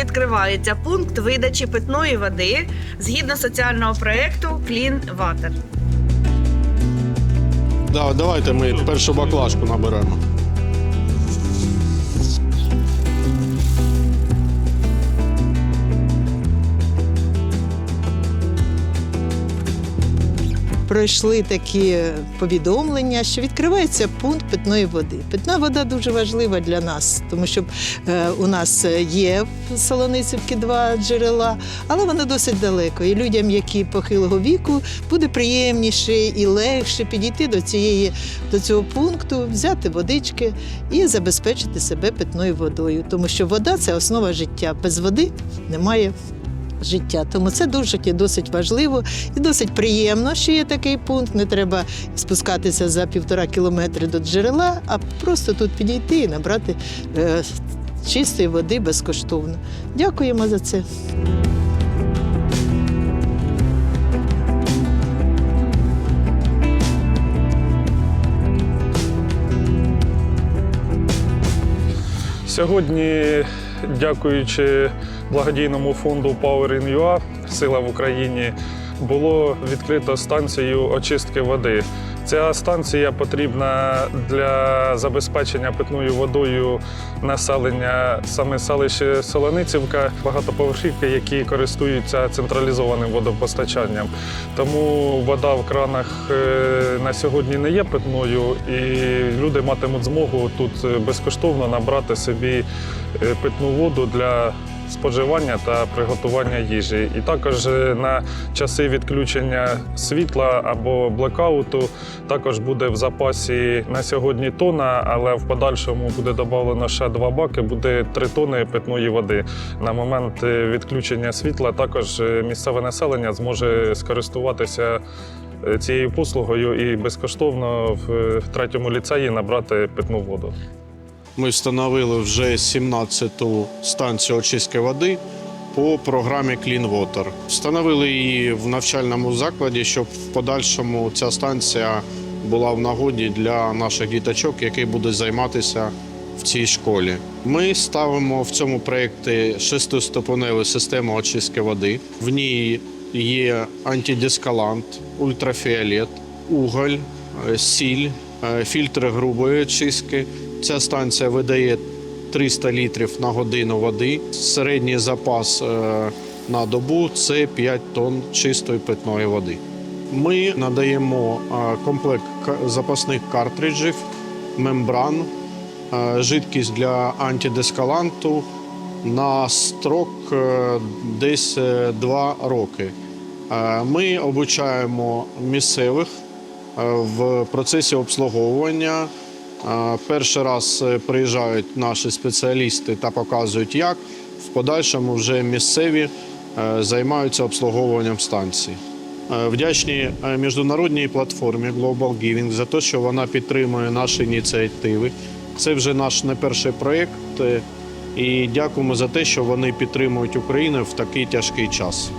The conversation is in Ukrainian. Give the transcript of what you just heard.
відкривається пункт видачі питної води згідно соціального проєкту Clean Water. Да, давайте ми першу баклажку наберемо. Пройшли такі повідомлення, що відкривається пункт питної води. Питна вода дуже важлива для нас, тому що е, у нас є в Солоницівці два джерела, але вони досить далеко. І людям, які похилого віку, буде приємніше і легше підійти до цієї до цього пункту, взяти водички і забезпечити себе питною водою, тому що вода це основа життя. Без води немає життя. Тому це дуже досить важливо і досить приємно, що є такий пункт. Не треба спускатися за півтора кілометри до джерела, а просто тут підійти і набрати е, чистої води безкоштовно. Дякуємо за це. Сьогодні, дякуючи благодійному фонду Power in UA Сила в Україні, було відкрито станцію очистки води. Ця станція потрібна для забезпечення питною водою населення саме селище Солоницівка, багатоповерхівки, які користуються централізованим водопостачанням. Тому вода в кранах е, на сьогодні не є питною, і люди матимуть змогу тут е, безкоштовно набрати собі е, питну воду для споживання та приготування їжі. І також е, на часи відключення світла або блекауту також буде в запасі на сьогодні тона, але в подальшому буде додано ще два баки, буде три тони питної води. На момент е, відключення світла також е, місцеве населення зможе скористуватися цією послугою і безкоштовно в третьому ліцеї набрати питну воду. Ми встановили вже 17-ту станцію очистки води по програмі Clean Water. Встановили її в навчальному закладі, щоб в подальшому ця станція була в нагоді для наших діточок, які будуть займатися в цій школі. Ми ставимо в цьому проєкті шестиступеневу систему очистки води. В ній є антидискалант, ультрафіолет, уголь, сіль, е, фільтри грубої очистки. Ця станція видає 300 літрів на годину води. Середній запас е, на добу це 5 тонн чистої питної води. Ми надаємо е, комплект запасних картриджів, мембран, е, жидкість для антидескаланту на строк десь 2 роки. Ми обучаємо місцевих в процесі обслуговування. Перший раз е, приїжджають наші спеціалісти та показують, як в подальшому вже місцеві е, займаються обслуговуванням станції. Е, Вдячні міжнародній платформі Global Giving за те, що вона підтримує наші ініціативи. Це вже наш не перший проєкт. І дякуємо за те, що вони підтримують Україну в такий тяжкий час.